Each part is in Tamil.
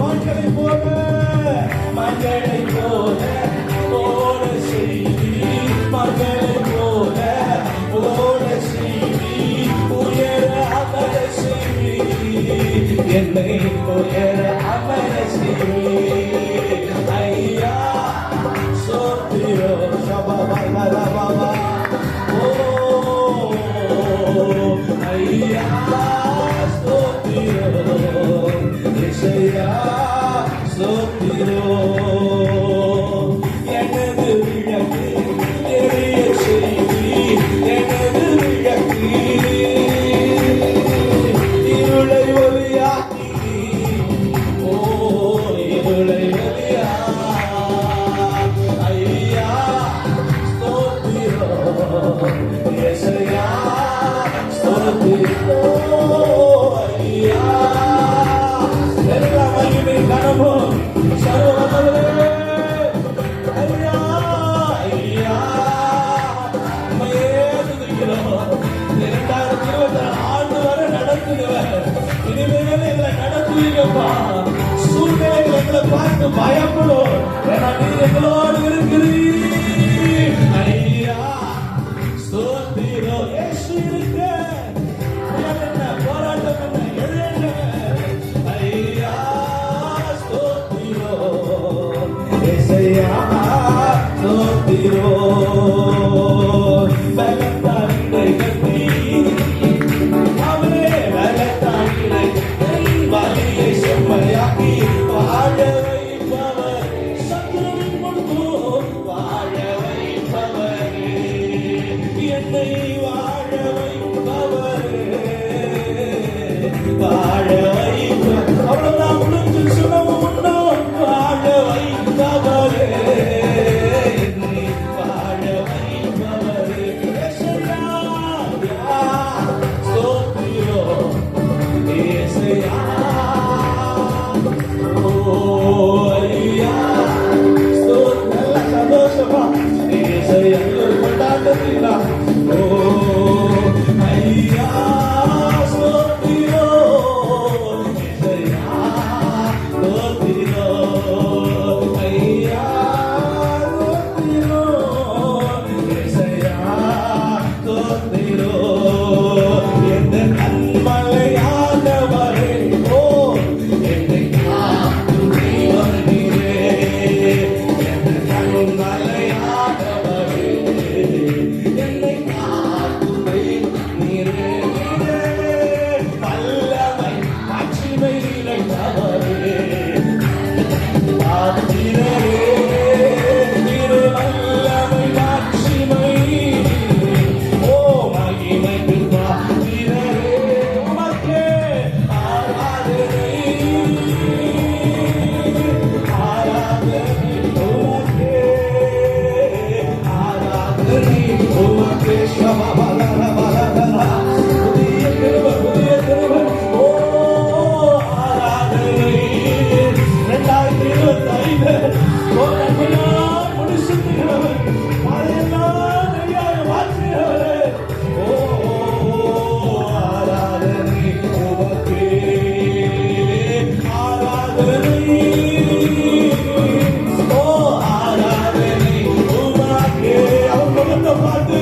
மக்களை போல மக்களை போல போல செய்தி மக்களை போல போல செய்தி உயர அமல செய்தி என்னை உயர Yeah. பார்த்து பயப்படும் ஏன்னா நீர் எங்களோடு இருக்கிறீர்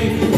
Thank you.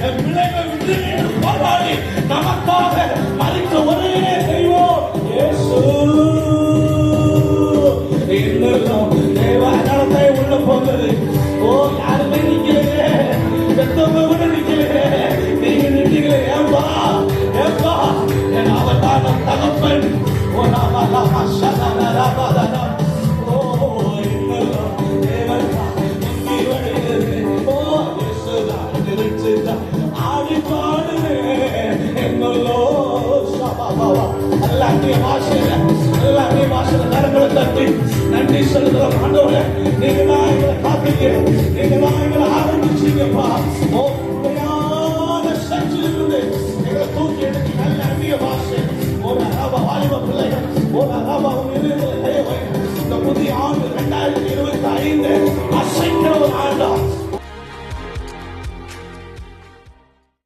வழக்காடி விட்டு போராடி நமக்காக மறித்த ஒரே